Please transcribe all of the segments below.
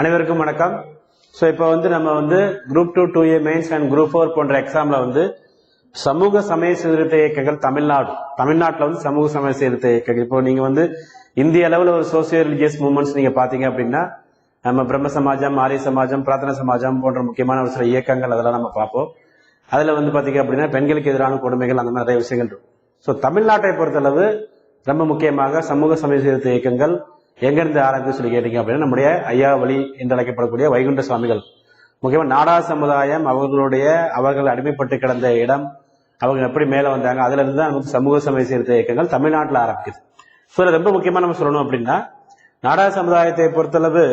அனைவருக்கும் வணக்கம். ஸோ இப்போ வந்து நம்ம வந்து group two two A mains and group four போன்ற எக்ஸாமில் வந்து சமூக சமய சீர்திருத்த இயக்கங்கள் தமிழ்நாடு. தமிழ்நாட்டில் வந்து சமூக சமய சீர்திருத்த இயக்கங்கள். இப்போ நீங்கள் வந்து இந்திய அளவில் ஒரு சோசியல் ரிலிஜியஸ் மூமெண்ட்ஸ் நீங்கள் பார்த்தீங்க அப்படின்னா நம்ம பிரம்ம சமாஜம் ஆரிய சமாஜம் பிரார்த்தன சமாஜம் போன்ற முக்கியமான ஒரு சில இயக்கங்கள் அதெல்லாம் நம்ம பார்ப்போம். அதில் வந்து பார்த்தீங்க அப்படின்னா பெண்களுக்கு எதிரான கொடுமைகள் அந்த மாதிரி நிறைய விஷயங்கள் இருக்கும். ஸோ தமிழ்நாட்டை பொறுத்தளவு ரொம்ப முக்கியமாக சமூக சமய சீர்திருத்த இயக்கங்கள் எங்கிருந்து ஆரம்பிச்சு சொல்லி கேட்டீங்க அப்படின்னா நம்முடைய ஐயா வழி என்று அழைக்கப்படக்கூடிய வைகுண்ட சுவாமிகள். முக்கியமாக நாடா சமுதாயம் அவர்களுடைய அவர்கள் அடிமைப்பட்டு கிடந்த இடம் அவங்க எப்படி மேலே வந்தாங்க அதுலேருந்து தான் நமக்கு சமூக சமய சீர்திருத்த இயக்கங்கள் தமிழ்நாட்டில் ஆரம்பிக்குது. ஸோ இதுல ரொம்ப முக்கியமாக நம்ம சொல்லணும் அப்படின்னா நாடா சமுதாயத்தை பொறுத்தளவு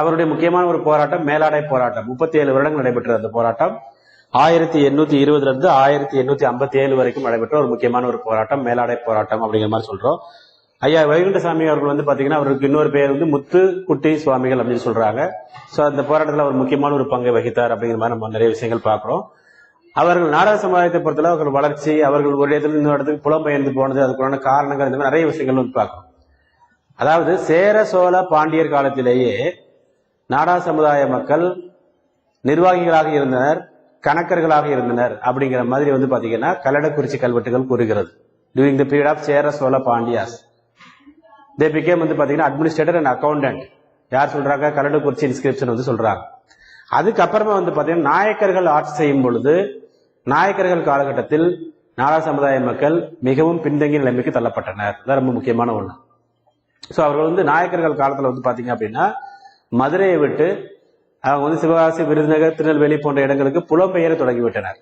அவருடைய முக்கியமான ஒரு போராட்டம் மேலாடை போராட்டம். முப்பத்தி ஏழு வருடங்கள் நடைபெற்ற அந்த போராட்டம். ஆயிரத்தி எண்ணூத்தி இருபதுல இருந்து ஆயிரத்தி எண்ணூத்தி ஐம்பத்தி ஏழு வரைக்கும் நடைபெற்ற ஒரு முக்கியமான ஒரு போராட்டம் மேலாடை போராட்டம் அப்படிங்கிற மாதிரி சொல்றோம். ஐயா வைகுண்டசாமி அவர்கள் வந்து பார்த்தீங்கன்னா அவருக்கு இன்னொரு பேர் வந்து முத்து குட்டி சுவாமிகள் அப்படின்னு சொல்றாங்க. ஸோ அந்த போராட்டத்தில் அவர் முக்கியமான ஒரு பங்கை வகித்தார் அப்படிங்கிற மாதிரி நம்ம நிறைய விஷயங்கள் பார்க்குறோம். அவர்கள் நாடக சமுதாயத்தை பொறுத்தளவு அவர்கள் வளர்ச்சி அவர்கள் ஒரு இடத்துல இன்னொரு இடத்துக்கு புலம்பெயர்ந்து போனது அதுக்குள்ளான காரணங்கள் இந்த மாதிரி நிறைய விஷயங்கள் வந்து பார்க்குறோம். அதாவது சேர சோழ பாண்டியர் காலத்திலேயே நாடா சமுதாய மக்கள் நிர்வாகிகளாக இருந்தனர் கணக்கர்களாக இருந்தனர் அப்படிங்கிற மாதிரி வந்து பார்த்தீங்கன்னா கல்லடக்குறிச்சி கல்வெட்டுகள் கூறுகிறது. During the period of Chera Chola Pandyas. They became வந்து பார்த்தீங்கன்னா அட்மினிஸ்ட்ரேட்டர் அண்ட் அக்கௌண்டன்ட் யார் சொல்றாங்க? கரடுக்குறிச்சி இன்ஸ்கிரிப்ஷன் வந்து சொல்றாங்க. அதுக்கப்புறமா வந்து பார்த்தீங்கன்னா நாயக்கர்கள் ஆட்சி செய்யும் பொழுது நாயக்கர்கள் காலகட்டத்தில் நாடா சமுதாய மக்கள் மிகவும் பின்தங்கிய நிலைமைக்கு தள்ளப்பட்டனர். அதான் ரொம்ப முக்கியமான ஒன்று ஸோ அவர்கள் வந்து நாயக்கர்கள் காலத்தில் வந்து பார்த்தீங்க அப்படின்னா மதுரையை விட்டு அவங்க வந்து சிவகாசி விருதுநகர் திருநெல்வேலி போன்ற இடங்களுக்கு புலம்பெயர தொடங்கிவிட்டனர்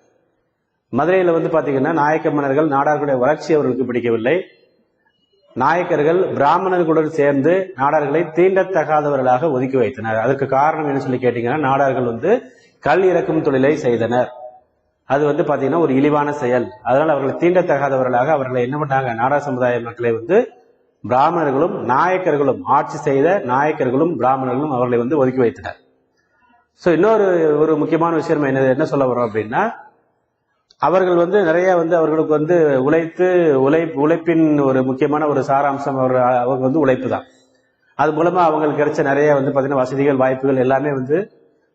மதுரையில் வந்து பார்த்தீங்கன்னா நாயக்க மன்னர்கள் நாடார்களுடைய வளர்ச்சி அவர்களுக்கு பிடிக்கவில்லை. நாயக்கர்கள் பிராமணர்களுடன் சேர்ந்து நாடார்களை தீண்டத்தகாதவர்களாக ஒதுக்கி வைத்தனர். அதற்கு காரணம் என்ன சொல்லி கேட்டீங்கன்னா நாடார்கள் வந்து கல் இறக்கும் தொழிலை செய்தனர். அது வந்து பாத்தீங்கன்னா ஒரு இழிவான செயல். அதனால் அவர்களை தீண்டத்தகாதவர்களாக அவர்களை என்ன பண்ணாங்க நாடா சமுதாய மக்களை வந்து பிராமணர்களும் நாயக்கர்களும் ஆட்சி செய்த நாயக்கர்களும் பிராமணர்களும் அவர்களை வந்து ஒதுக்கி வைத்தனர். ஸோ இன்னொரு ஒரு முக்கியமான விஷயம் என்ன என்ன சொல்ல வரோம் அப்படின்னா அவர்கள் வந்து நிறைய வந்து அவர்களுக்கு வந்து உழைத்து உழை உழைப்பின் ஒரு முக்கியமான ஒரு சாராம்சம் அவர் அவங்க வந்து உழைப்பு தான் அது மூலமா அவங்களுக்கு கிடைச்ச நிறைய வந்து பார்த்தீங்கன்னா வசதிகள் வாய்ப்புகள் எல்லாமே வந்து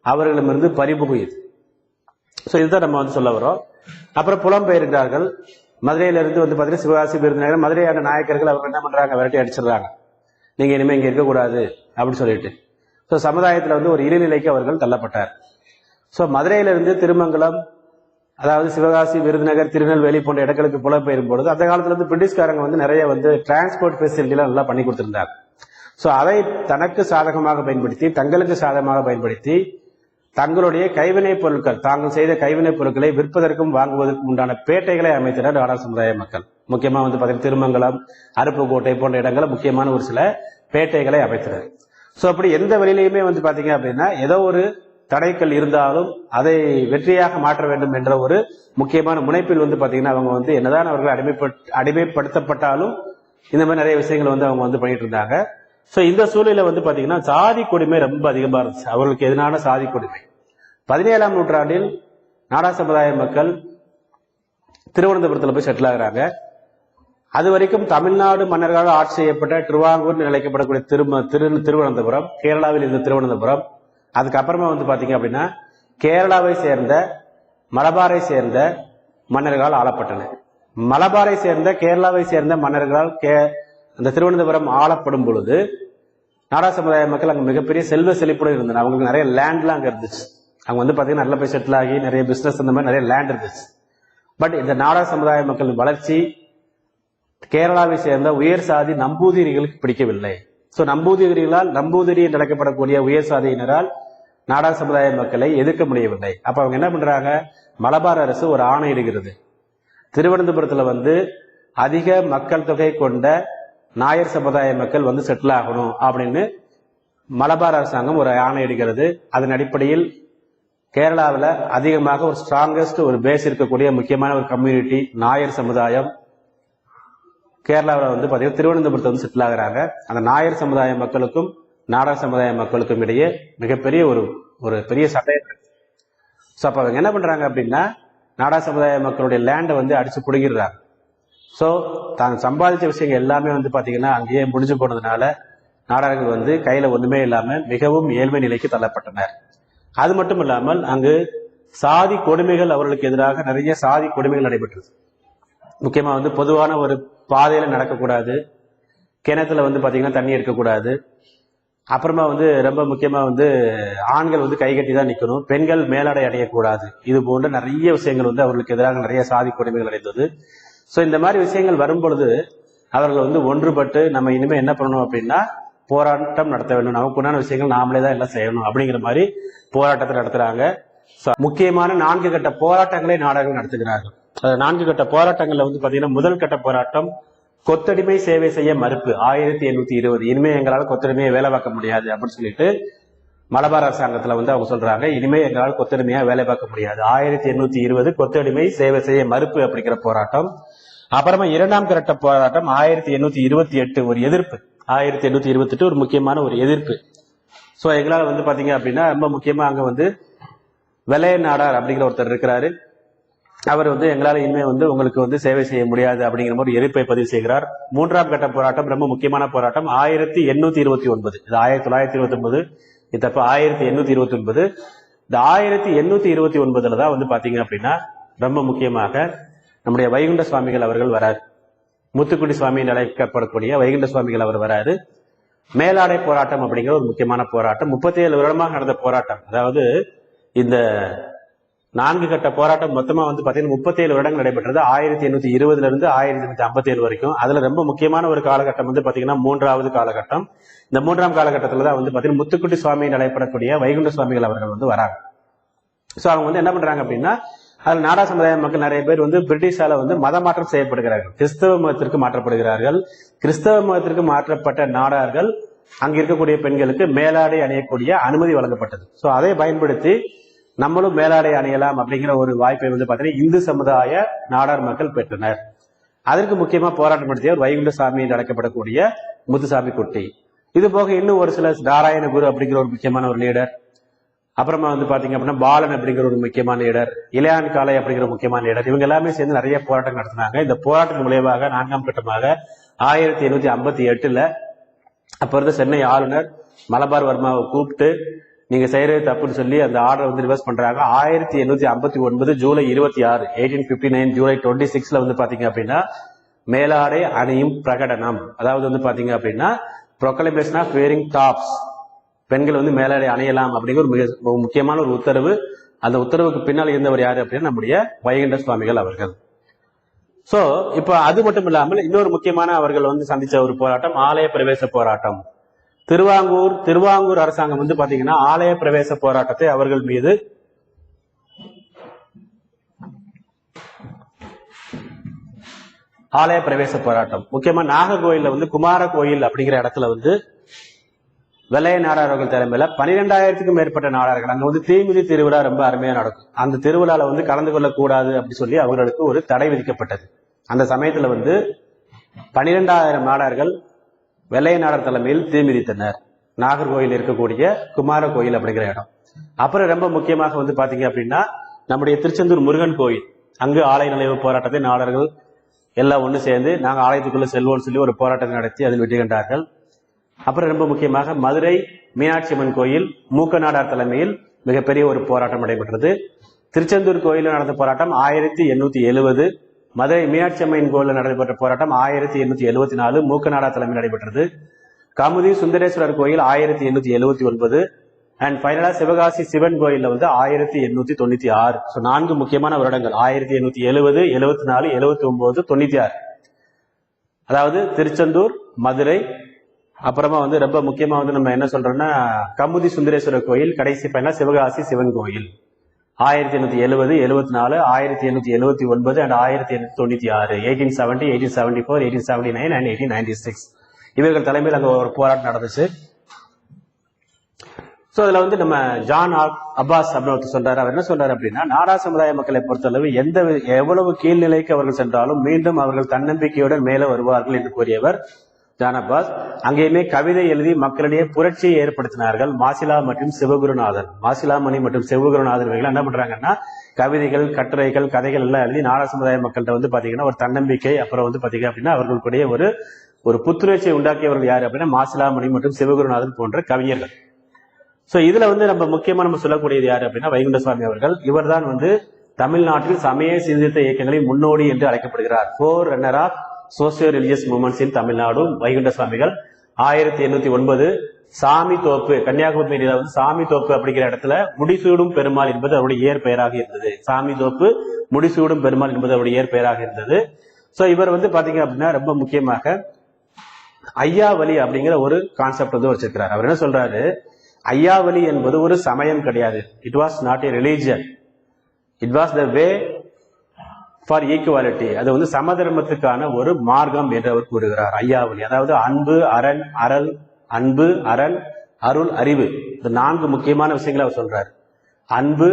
அவர்களிடமிருந்து பறிபுகுயுது. ஸோ இதுதான் நம்ம வந்து சொல்ல வரோம் அப்புறம் புலம்பெயர்கிறார்கள் மதுரையிலிருந்து வந்து பார்த்தீங்கன்னா சிவகாசி விருதுநகர் மதுரையான நாயக்கர்கள் அவங்க என்ன பண்றாங்க? விரட்டி அடிச்சிடுறாங்க. நீங்க இனிமே இங்க இருக்கக்கூடாது அப்படின்னு சொல்லிட்டு. ஸோ சமுதாயத்தில் வந்து ஒரு இழிநிலைக்கு அவர்கள் தள்ளப்பட்டார். ஸோ மதுரையிலிருந்து திருமங்கலம் அதாவது சிவகாசி விருதுநகர் திருநெல்வேலி போன்ற இடங்களுக்கு புலம்பெயரும் பொழுது அந்த காலத்துல இருந்து பிரிட்டிஷ்காரங்க வந்து நிறைய வந்து டிரான்ஸ்போர்ட் ஃபெசிலிட்டிலாம் நல்லா பண்ணி கொடுத்திருந்தாங்க. ஸோ அதை தனக்கு சாதகமாக பயன்படுத்தி தங்களுக்கு சாதகமாக பயன்படுத்தி தங்களுடைய கைவினைப் பொருட்கள் தாங்கள் செய்த கைவினைப் பொருட்களை விற்பதற்கும் வாங்குவதற்கும் உண்டான பேட்டைகளை அமைத்தனர் நாடா சமுதாய மக்கள். முக்கியமாக வந்து பார்த்தீங்கன்னா திருமங்கலம் அருப்புக்கோட்டை போன்ற இடங்களில் முக்கியமான ஒரு சில பேட்டைகளை அமைத்தனர் ஸோ அப்படி எந்த வழியிலையுமே வந்து பார்த்தீங்க அப்படின்னா ஏதோ ஒரு தடைகள் இருந்தாலும் அதை வெற்றியாக மாற்ற வேண்டும் என்ற ஒரு முக்கியமான முனைப்பில் வந்து பார்த்தீங்கன்னா அவங்க வந்து என்னதான் அவர்கள் அடிமைப்பட் அடிமைப்படுத்தப்பட்டாலும் இந்த மாதிரி நிறைய விஷயங்கள் வந்து அவங்க வந்து பண்ணிட்டு இருந்தாங்க. ஸோ இந்த சூழலில் வந்து பார்த்தீங்கன்னா சாதி கொடுமை ரொம்ப அதிகமாக இருந்துச்சு. அவர்களுக்கு எதிரான சாதி கொடுமை. பதினேழாம் நூற்றாண்டில் நாடா சமுதாய மக்கள் திருவனந்தபுரத்தில் போய் செட்டில் ஆகுறாங்க. அது வரைக்கும் தமிழ்நாடு மன்னர்களால் ஆட்சி செய்யப்பட்ட திருவாங்கூர் அழைக்கப்படக்கூடிய திரும திரு திருவனந்தபுரம் கேரளாவில் இருந்த திருவனந்தபுரம் அதுக்கப்புறமா வந்து பார்த்தீங்க அப்படின்னா கேரளாவை சேர்ந்த மலபாரை சேர்ந்த மன்னர்களால் ஆளப்பட்டன. மலபாரை சேர்ந்த கேரளாவை சேர்ந்த மன்னர்களால் கே அந்த திருவனந்தபுரம் ஆளப்படும் பொழுது நாடா சமுதாய மக்கள் அங்கே மிகப்பெரிய செல்வ செழிப்புடன் இருந்தன அவங்களுக்கு நிறைய லேண்ட்லாம் அங்கே இருந்துச்சு. அவங்க வந்து பார்த்தீங்கன்னா நல்ல போய் செட்டில் ஆகி நிறைய பிஸ்னஸ் அந்த மாதிரி நிறைய லேண்ட் இருந்துச்சு. பட் இந்த நாடா சமுதாய மக்களின் வளர்ச்சி கேரளாவை சேர்ந்த உயர் சாதி நம்பூதிரிகளுக்கு பிடிக்கவில்லை. ஸோ நம்பூதிரிகளால் நம்பூதிரி என்று அழைக்கப்படக்கூடிய உயர் சாதியினரால் நாடா சமுதாய மக்களை எதிர்க்க முடியவில்லை. அப்போ அவங்க என்ன பண்றாங்க? மலபார் அரசு ஒரு ஆணையிடுகிறது திருவனந்தபுரத்தில் வந்து அதிக மக்கள் தொகை கொண்ட நாயர் சமுதாய மக்கள் வந்து செட்டில் ஆகணும் அப்படின்னு மலபார் அரசாங்கம் ஒரு ஆணையிடுகிறது அதன் அடிப்படையில் கேரளாவில் அதிகமாக ஒரு ஸ்ட்ராங்கஸ்ட் ஒரு பேஸ் இருக்கக்கூடிய முக்கியமான ஒரு கம்யூனிட்டி நாயர் சமுதாயம் கேரளாவில் வந்து பார்த்தீங்கன்னா திருவனந்தபுரத்தை வந்து செட்டில் ஆகுறாங்க. அந்த நாயர் சமுதாய மக்களுக்கும் நாடா சமுதாய மக்களுக்கும் இடையே மிகப்பெரிய ஒரு ஒரு பெரிய சண்டை ஸோ அப்போ அவங்க என்ன பண்ணுறாங்க அப்படின்னா நாடா சமுதாய மக்களுடைய லேண்டை வந்து அடித்து பிடுங்கிடுறாங்க. ஸோ தான் சம்பாதிச்ச விஷயங்கள் எல்லாமே வந்து பார்த்தீங்கன்னா அங்கேயே முடிஞ்சு போனதுனால நாடார்கள் வந்து கையில் ஒன்றுமே இல்லாமல் மிகவும் ஏழ்மை நிலைக்கு தள்ளப்பட்டனர். அது மட்டும் இல்லாமல் அங்கு சாதி கொடுமைகள் அவர்களுக்கு எதிராக நிறைய சாதி கொடுமைகள் நடைபெற்றது. முக்கியமாக வந்து பொதுவான ஒரு பாதையில் நடக்கக்கூடாது. கிணத்துல வந்து பார்த்தீங்கன்னா தண்ணி எடுக்கக்கூடாது அப்புறமா வந்து ரொம்ப முக்கியமா வந்து ஆண்கள் வந்து கை கட்டி தான் நிற்கணும் பெண்கள் மேலாடை அடையக்கூடாது இது போன்ற நிறைய விஷயங்கள் வந்து அவர்களுக்கு எதிராக நிறைய சாதி கொடுமைகள் அடைந்தது. ஸோ இந்த மாதிரி விஷயங்கள் வரும்பொழுது அவர்கள் வந்து ஒன்றுபட்டு நம்ம இனிமேல் என்ன பண்ணணும் அப்படின்னா போராட்டம் நடத்த வேண்டும். நமக்குண்டான விஷயங்கள் நாமளே தான் எல்லாம் செய்யணும் அப்படிங்கிற மாதிரி போராட்டத்தை நடத்துறாங்க. ஸோ முக்கியமான நான்கு கட்ட போராட்டங்களை நாடகங்கள் நடத்துகிறார்கள். நான்கு கட்ட போராட்டங்களில் வந்து பார்த்தீங்கன்னா முதல் கட்ட போராட்டம் கொத்தடிமை சேவை செய்ய மறுப்பு. ஆயிரத்தி எண்ணூத்தி இருபது. இனிமே எங்களால் கொத்தடிமையை வேலை பார்க்க முடியாது அப்படின்னு சொல்லிட்டு மலபார் அரசாங்கத்துல வந்து அவங்க சொல்றாங்க. இனிமே எங்களால் கொத்தடிமையா வேலை பார்க்க முடியாது. ஆயிரத்தி எண்ணூத்தி இருபது கொத்தடிமை சேவை செய்ய மறுப்பு அப்படிங்கிற போராட்டம். அப்புறமா இரண்டாம் கரட்ட போராட்டம் ஆயிரத்தி எண்ணூத்தி இருபத்தி எட்டு ஒரு எதிர்ப்பு. ஆயிரத்தி எண்ணூத்தி இருபத்தி எட்டு ஒரு முக்கியமான ஒரு எதிர்ப்பு. சோ எங்களால் வந்து பாத்தீங்க அப்படின்னா ரொம்ப முக்கியமா அங்க வந்து வெள்ளைய நாடார் அப்படிங்கிற ஒருத்தர் இருக்கிறாரு. அவர் வந்து எங்களால் இனிமே வந்து உங்களுக்கு வந்து சேவை செய்ய முடியாது அப்படிங்கிற மாதிரி எதிர்ப்பை பதிவு செய்கிறார். மூன்றாம் கட்ட போராட்டம் ரொம்ப முக்கியமான போராட்டம். ஆயிரத்தி எண்ணூத்தி இருபத்தி ஒன்பது. இது ஆயிரத்தி தொள்ளாயிரத்தி இருபத்தி ஒன்பது இது ஆயிரத்தி எண்ணூத்தி இருபத்தி ஒன்பது இந்த ஆயிரத்தி எண்ணூத்தி இருபத்தி ஒன்பதுல தான் வந்து பாத்தீங்க அப்படின்னா ரொம்ப முக்கியமாக நம்முடைய வைகுண்ட சுவாமிகள் அவர்கள் வராரு. முத்துக்குடி சுவாமி என்று அழைக்கப்படக்கூடிய வைகுண்ட சுவாமிகள் அவர் வராரு. மேலாடை போராட்டம் அப்படிங்கிற ஒரு முக்கியமான போராட்டம். முப்பத்தி ஏழு வருடமாக நடந்த போராட்டம். அதாவது இந்த நான்கு கட்ட போராட்டம் மொத்தமாக வந்து பார்த்தீங்கன்னா முப்பத்தேழு வருடங்கள் நடைபெற்றது. ஆயிரத்தி எண்ணூத்தி இருபதுல இருந்து ஆயிரத்தி எண்ணூற்றி ஐம்பத்தேழு வரைக்கும். அதில் ரொம்ப முக்கியமான ஒரு காலகட்டம் வந்து பார்த்தீங்கன்னா மூன்றாவது காலகட்டம். இந்த மூன்றாம் காலகட்டத்தில் தான் வந்து பார்த்தீங்கன்னா முத்துக்குட்டி சுவாமி நடைபெறக்கூடிய வைகுண்ட சுவாமிகள் அவர்கள் வந்து வராங்க. ஸோ அவங்க வந்து என்ன பண்றாங்க அப்படின்னா அதில் நாடா சமுதாய மக்கள் நிறைய பேர் வந்து பிரிட்டிஷால வந்து மத மாற்றம் செய்யப்படுகிறார்கள். கிறிஸ்தவ மதத்திற்கு மாற்றப்படுகிறார்கள். கிறிஸ்தவ மதத்திற்கு மாற்றப்பட்ட நாடார்கள் அங்க இருக்கக்கூடிய பெண்களுக்கு மேலாடை அணியக்கூடிய அனுமதி வழங்கப்பட்டது. ஸோ அதை பயன்படுத்தி நம்மளும் மேலாடை அணியலாம் அப்படிங்கிற ஒரு வாய்ப்பை வந்து பார்த்தீங்கன்னா இந்து சமுதாய நாடார் மக்கள் பெற்றனர். அதற்கு முக்கியமா போராட்டம் நடத்தியவர் வைகுண்டசாமி என்று அழைக்கப்படக்கூடிய முத்துசாமி குட்டி. இது போக இன்னும் ஒரு சில நாராயண குரு அப்படிங்கிற ஒரு முக்கியமான ஒரு லீடர். அப்புறமா வந்து பாத்தீங்க அப்படின்னா பாலன் அப்படிங்கிற ஒரு முக்கியமான லீடர் இளையான் காலை அப்படிங்கிற முக்கியமான லீடர் இவங்க எல்லாமே சேர்ந்து நிறைய போராட்டம் நடத்தினாங்க. இந்த போராட்டத்தின் விளைவாக நான்காம் கட்டமாக ஆயிரத்தி எண்ணூத்தி ஐம்பத்தி எட்டுல அப்ப இருந்த சென்னை ஆளுநர் மலபார் வர்மாவை கூப்பிட்டு நீங்க செய்யறது தப்புன்னு சொல்லி அந்த ஆர்டர் வந்து ரிவர்ஸ் பண்றாங்க. ஆயிரத்தி எண்ணூத்தி ஐம்பத்தி ஒன்பது ஜூலை இருபத்தி ஆறு eighteen fifty nine July twenty சிக்ஸ்ல வந்து பாத்தீங்க அப்படின்னா மேலாடை அணியும் பிரகடனம். அதாவது வந்து பாத்தீங்க அப்படின்னா ப்ரொக்ளமேஷன் ஆஃப் வேரிங் டாப்ஸ் பெண்கள் வந்து மேலாடை அணியலாம் அப்படிங்கிற ஒரு மிக முக்கியமான ஒரு உத்தரவு. அந்த உத்தரவுக்கு பின்னால் இருந்தவர் யாரு அப்படின்னா நம்முடைய வைகுண்ட சுவாமிகள் அவர்கள். சோ இப்ப அது மட்டும் இல்லாமல் இன்னொரு முக்கியமான அவர்கள் வந்து சந்திச்ச ஒரு போராட்டம் ஆலய பிரவேச போராட்டம். திருவாங்கூர் திருவாங்கூர் அரசாங்கம் வந்து பாத்தீங்கன்னா ஆலய பிரவேச போராட்டத்தை அவர்கள் மீது ஆலய பிரவேச போராட்டம். முக்கியமா நாகர்கோயில்ல வந்து குமார கோயில் அப்படிங்கிற இடத்துல வந்து வெள்ளைய நாடார்கள் தலைமையில பனிரெண்டாயிரத்துக்கும் மேற்பட்ட நாடார்கள். அங்க வந்து தீமிதி திருவிழா ரொம்ப அருமையா நடக்கும். அந்த திருவிழால வந்து கலந்து கொள்ளக்கூடாது அப்படின்னு சொல்லி அவர்களுக்கு ஒரு தடை விதிக்கப்பட்டது. அந்த சமயத்துல வந்து பனிரெண்டாயிரம் நாடார்கள் வெள்ளையனார் தலைமையில் தீ மிதித்தனர். நாகர்கோயில் இருக்கக்கூடிய குமார கோயில் அப்படிங்கிற இடம். அப்புறம் ரொம்ப முக்கியமாக வந்து பாத்தீங்க அப்படின்னா நம்முடைய திருச்செந்தூர் முருகன் கோயில். அங்கு ஆலய நிலைவு போராட்டத்தை நாடர்கள் எல்லாம் ஒன்று சேர்ந்து நாங்கள் ஆலயத்துக்குள்ள செல்வோம்னு சொல்லி ஒரு போராட்டத்தை நடத்தி அதில் வெற்றி கண்டார்கள். அப்புறம் ரொம்ப முக்கியமாக மதுரை மீனாட்சி அம்மன் கோயில் மூக்க நாடார் தலைமையில் மிகப்பெரிய ஒரு போராட்டம் நடைபெற்றது. திருச்செந்தூர் கோயிலில் நடந்த போராட்டம் ஆயிரத்தி எண்ணூத்தி எழுவது மதுரை மீனாட்சி அம்மையின் கோயிலில் நடைபெற்ற போராட்டம் ஆயிரத்தி எண்ணூத்தி எழுபத்தி நாலு மூக்க தலைமையில் நடைபெற்றது. கமுதி சுந்தரேஸ்வரர் கோயில் ஆயிரத்தி எண்ணூத்தி எழுபத்தி ஒன்பது அண்ட் ஃபைனலா சிவகாசி சிவன் கோயில்ல வந்து ஆயிரத்தி எண்ணூத்தி தொண்ணூத்தி ஆறு. ஸோ நான்கு முக்கியமான வருடங்கள். ஆயிரத்தி எண்ணூத்தி எழுபது எழுபத்தி நாலு எழுபத்தி ஒன்பது தொண்ணூத்தி ஆறு. அதாவது திருச்செந்தூர் மதுரை அப்புறமா வந்து ரொம்ப முக்கியமா வந்து நம்ம என்ன சொல்றோம்னா கமுதி சுந்தரேஸ்வரர் கோயில் கடைசி பையனா சிவகாசி சிவன் கோயில். ஆயிரத்தி எண்ணூத்தி எழுபது எழுபத்தி நாலு ஆயிரத்தி எண்ணூத்தி எழுபத்தி ஒன்பது அண்ட் ஆயிரத்தி எண்ணூத்தி தொண்ணூத்தி ஆறு eighteen seventy eighteen seventy four eighteen seventy nine and eighteen ninety six இவர்கள் தலைமையில் அங்கே ஒரு போராட்டம் நடந்துச்சு. சோ அதுல வந்து நம்ம ஜான் ஆப்- அப்பாஸ் அப்படின்னு சொல்றாரு. அவர் என்ன சொல்றாரு அப்படின்னா நாடா சமுதாய மக்களை பொறுத்தளவு எந்த எவ்வளவு கீழ்நிலைக்கு அவர்கள் சென்றாலும் மீண்டும் அவர்கள் தன்னம்பிக்கையுடன் மேலே வருவார்கள் என்று கூறியவர் ஜான் அப்பாஸ் அங்கேயுமே கவிதை எழுதி மக்களிடையே புரட்சியை ஏற்படுத்தினார்கள். மாசிலா மற்றும் சிவகுருநாதன் மாசிலாமணி மற்றும் சிவகுருநாதன் இவர்கள் என்ன பண்றாங்கன்னா கவிதைகள் கட்டுரைகள் கதைகள் எல்லாம் எழுதி நாடா சமுதாய மக்கள்கிட்ட வந்து பாத்தீங்கன்னா ஒரு தன்னம்பிக்கை அப்புறம் வந்து பாத்தீங்க அப்படின்னா அவர்களுக்குடைய ஒரு ஒரு புத்துணர்ச்சியை உண்டாக்கியவர்கள் யாரு அப்படின்னா மாசிலாமணி மற்றும் சிவகுருநாதன் போன்ற கவிஞர்கள். சோ இதுல வந்து நம்ம முக்கியமா நம்ம சொல்லக்கூடியது யாரு அப்படின்னா வைகுண்ட சுவாமி அவர்கள். இவர்தான் வந்து தமிழ்நாட்டில் சமய சீர்திருத்த இயக்கங்களின் முன்னோடி என்று அழைக்கப்படுகிறார். Forerunner of socio religious movements in Tamil Nadu Vaikunda Swamigal ஆயிரத்தி எண்ணூத்தி ஒன்பது சாமி தோப்பு கன்னியாகுமரியில வந்து சாமி தோப்பு அப்படிங்கிற இடத்துல முடிசூடும் பெருமாள் என்பது அவருடைய இயற்பெயராக இருந்தது. சாமி தோப்பு முடிசூடும் பெருமாள் என்பது அவருடைய இயற்பெயராக இருந்தது. சோ இவர் வந்து பாத்தீங்க அப்படின்னா ரொம்ப முக்கியமாக ஐயாவலி அப்படிங்கிற ஒரு கான்செப்ட் வந்து வச்சிருக்கிறார். அவர் என்ன சொல்றாரு? ஐயாவலி என்பது ஒரு சமயம் கிடையாது. It was not a religion it was the way for equality அது வந்து சமதர்மத்துக்கான ஒரு மார்க்கம் என்று அவர் கூறுகிறார். ஐயாவளி. அதாவது அன்பு அரண் அறல் அன்பு அரண் அருள் அறிவு. இந்த நான்கு முக்கியமான விஷயங்களை அவர் சொல்றார். அன்பு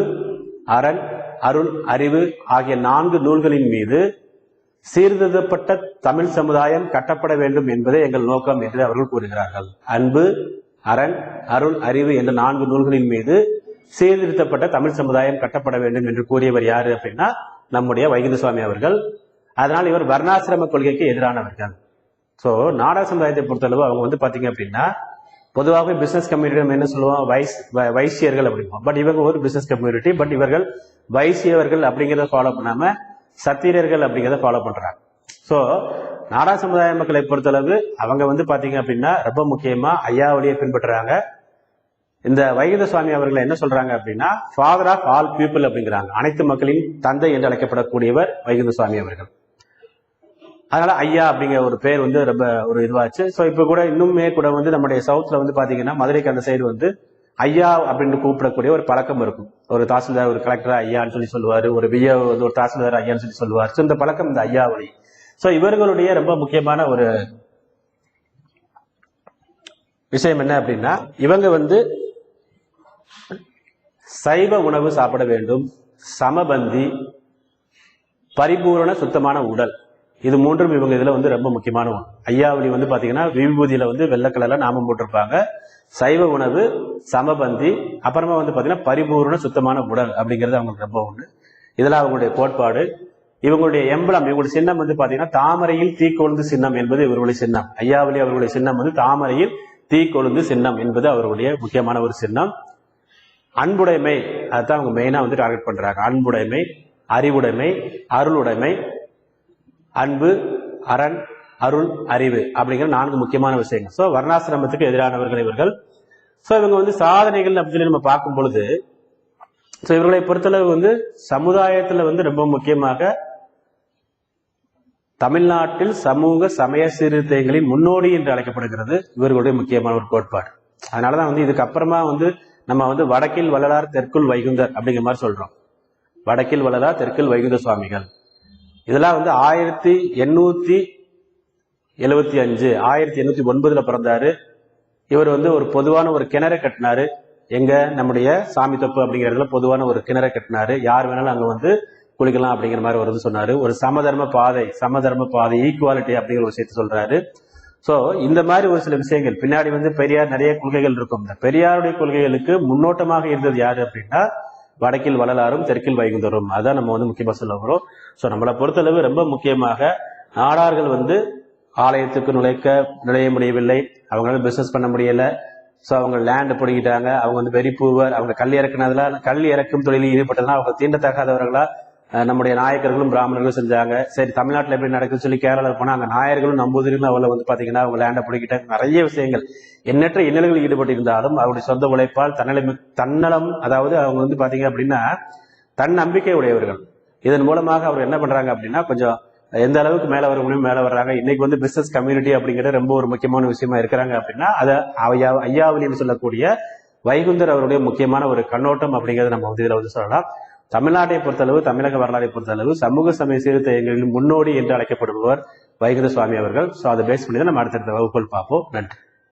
அரண் அருள் அறிவு ஆகிய நான்கு நூல்களின் மீது சீர்திருத்தப்பட்ட தமிழ் சமுதாயம் கட்டப்பட வேண்டும் என்பதே எங்கள் நோக்கம் என்று அவர்கள் கூறுகிறார்கள். அன்பு அரண் அருள் அறிவு என்ற நான்கு நூல்களின் மீது சீர்திருத்தப்பட்ட தமிழ் சமுதாயம் கட்டப்பட வேண்டும் என்று கூறியவர் யாரு அப்படின்னா நம்முடைய வைகுந்த சுவாமி அவர்கள். அதனால் இவர் வர்ணாசிரம கொள்கைக்கு எதிரானவர்கள். ஸோ நாடக சமுதாயத்தை பொறுத்தளவு அவங்க வந்து பார்த்தீங்க அப்படின்னா பொதுவாகவே பிசினஸ் கம்யூனிட்டி நம்ம என்ன சொல்லுவோம்? வைஸ் வ- வைசியர்கள் அப்படிம்போம் பட் இவங்க ஒரு பிசினஸ் கம்யூனிட்டி பட் இவர்கள் வைசியவர்கள் அப்படிங்கிறத ஃபாலோ பண்ணாமல் சத்திரியர்கள் அப்படிங்கிறத ஃபாலோ பண்ணுறாங்க ஸோ நாடா சமுதாய மக்களை பொறுத்தளவு அவங்க வந்து பார்த்தீங்க அப்படின்னா ரொம்ப முக்கியமாக ஐயாவளியை பின்பற்றுறாங்க. இந்த வைகுந்த சுவாமி அவர்கள் என்ன சொல்றாங்க அப்படின்னா ஃபாதர் ஆஃப் ஆல் பீப்புள் அப்படிங்கிறாங்க. அனைத்து மக்களின் தந்தை என்று அழைக்கப்படக்கூடியவர் வைகுந்த சுவாமி அவர்கள். அதனால ஐயா அப்படிங்கிற ஒரு பேர் வந்து ரொம்ப ஒரு இதுவாச்சு. ஸோ இப்போ கூட இன்னுமே கூட வந்து நம்முடைய சவுத்தில் வந்து பாத்தீங்கன்னா மதுரைக்கு அந்த சைடு வந்து ஐயா அப்படின்னு கூப்பிடக்கூடிய ஒரு பழக்கம் இருக்கும். ஒரு தாசில்தார் ஒரு கலெக்டர் ஐயான்னு சொல்லி சொல்லுவாரு. ஒரு விஏ வந்து ஒரு தாசில்தார் ஐயான்னு சொல்லி சொல்லுவார். ஸோ இந்த பழக்கம் இந்த ஐயா வழி. ஸோ இவர்களுடைய ரொம்ப முக்கியமான ஒரு விஷயம் என்ன அப்படின்னா இவங்க வந்து சைவ உணவு சாப்பிட வேண்டும் சமபந்தி பரிபூரண சுத்தமான உடல். இது மூன்றும் இவங்க இதுல வந்து ரொம்ப முக்கியமான ஒன்று ஐயாவளி வந்து பாத்தீங்கன்னா விபூதியில வந்து வெள்ளை கலர்ல நாமம் போட்டிருப்பாங்க. சைவ உணவு சமபந்தி அப்புறமா வந்து பாத்தீங்கன்னா பரிபூரண சுத்தமான உடல் அப்படிங்கிறது அவங்களுக்கு ரொம்ப ஒண்ணு. இதெல்லாம் அவங்களுடைய கோட்பாடு. இவங்களுடைய எம்பளம் இவங்களுடைய சின்னம் வந்து பாத்தீங்கன்னா தாமரையில் தீக்கொழுந்து சின்னம் என்பது இவர்களுடைய சின்னம். ஐயாவளி அவர்களுடைய சின்னம் வந்து தாமரையில் தீக்கொழுந்து சின்னம் என்பது அவர்களுடைய முக்கியமான ஒரு சின்னம். அன்புடைமை அதைத்தான் அவங்க மெயினாக வந்து டார்கெட் பண்ணுறாங்க அன்புடைமை அறிவுடைமை அருளுடைமை அன்பு அரண் அருள் அறிவு அப்படிங்கிற நான்கு முக்கியமான விஷயங்கள். ஸோ வர்ணாசிரமத்துக்கு எதிரானவர்கள் இவர்கள். ஸோ இவங்க வந்து சாதனைகள் அப்படின்னு சொல்லி நம்ம பார்க்கும் பொழுது ஸோ இவர்களை பொறுத்தளவு வந்து சமுதாயத்தில் வந்து ரொம்ப முக்கியமாக தமிழ்நாட்டில் சமூக சமய சீர்திருத்தங்களின் முன்னோடி என்று அழைக்கப்படுகிறது இவர்களுடைய முக்கியமான ஒரு கோட்பாடு. அதனாலதான் வந்து இதுக்கு அப்புறமா வந்து நம்ம வந்து வடக்கில் வள்ளலார் தெற்குள் வைகுந்தர் அப்படிங்கிற மாதிரி சொல்றோம். வடக்கில் வள்ளலார் தெற்கில் வைகுந்த சுவாமிகள். இதெல்லாம் வந்து ஆயிரத்தி எண்ணூத்தி எழுவத்தி அஞ்சு ஆயிரத்தி எண்ணூத்தி ஒன்பதுல பிறந்தாரு. இவர் வந்து ஒரு பொதுவான ஒரு கிணறை கட்டினாரு. எங்க? நம்முடைய சாமி தொப்பு அப்படிங்கிற இடத்துல பொதுவான ஒரு கிணறை கட்டினாரு. யார் வேணாலும் அங்க வந்து குளிக்கலாம் அப்படிங்கிற மாதிரி ஒரு இது சொன்னாரு. ஒரு சமதர்ம பாதை சமதர்ம பாதை ஈக்குவாலிட்டி அப்படிங்கிற ஒரு விஷயத்த சொல்றாரு. சோ இந்த மாதிரி ஒரு சில விஷயங்கள். பின்னாடி வந்து பெரியார் நிறைய கொள்கைகள் இருக்கும். இந்த பெரியாருடைய கொள்கைகளுக்கு முன்னோட்டமாக இருந்தது யாரு அப்படின்னா வடக்கில் வள்ளலாரும் தெற்கில் வைகுந்தரும். அதான் நம்ம வந்து முக்கியமா சொல்ல வரோம் சோ நம்மளை பொறுத்தளவு ரொம்ப முக்கியமாக நாடார்கள் வந்து ஆலயத்துக்கு நுழைக்க நுழைய முடியவில்லை. அவங்களால பிசினஸ் பண்ண முடியல. சோ அவங்க லேண்ட் பிடிக்கிட்டாங்க அவங்க வந்து வெரி பூவர் அவங்க கல் இறக்குனதுல கல் இறக்கும் தொழிலில் ஈடுபட்டதுனா அவங்க தீண்டத்தகாதவர்களா அஹ், நம்முடைய நாயக்கர்களும் பிராமணர்களும் செஞ்சாங்க. சரி தமிழ்நாட்டுல எப்படி நடக்குதுன்னு சொல்லி கேரளாவில் போனால் அங்கே நாயர்களும் நம்பூதிரிகளும் அவளை வந்து பாத்தீங்கன்னா அவங்க லேண்டை பிடிக்கிட்டாங்க. நிறைய விஷயங்கள். எண்ணற்ற இன்னல்களில் ஈடுபட்டிருந்தாலும் அவருடைய சொந்த உழைப்பால் தன்னலம் தன்னலம் அதாவது அவங்க வந்து பாத்தீங்க அப்படின்னா தன் நம்பிக்கை உடையவர்கள். இதன் மூலமாக அவர் என்ன பண்றாங்க அப்படின்னா கொஞ்சம் எந்த அளவுக்கு மேல வர முடியும் மேல வர்றாங்க. இன்னைக்கு வந்து பிசினஸ் கம்யூனிட்டி அப்படிங்கிறது ரொம்ப ஒரு முக்கியமான விஷயமா இருக்கிறாங்க அப்படின்னா அதை ஐயா ஐயாவளின்னு சொல்லக்கூடிய வைகுந்தர் அவருடைய முக்கியமான ஒரு கண்ணோட்டம் அப்படிங்கறத நம்ம வந்து இதில் வந்து சொல்லலாம். தமிழ்நாட்டை பொறுத்தளவு தமிழக வரலாறை பொறுத்தளவு சமூக சமய சீர்திருத்தங்களின் முன்னோடி என்று அழைக்கப்படுபவர் வைகுந்த சுவாமி அவர்கள். சோ அதை பேஸ் பண்ணி தான் நம்ம அடுத்தடுத்த வகுப்புகள் பார்ப்போம். நன்றி.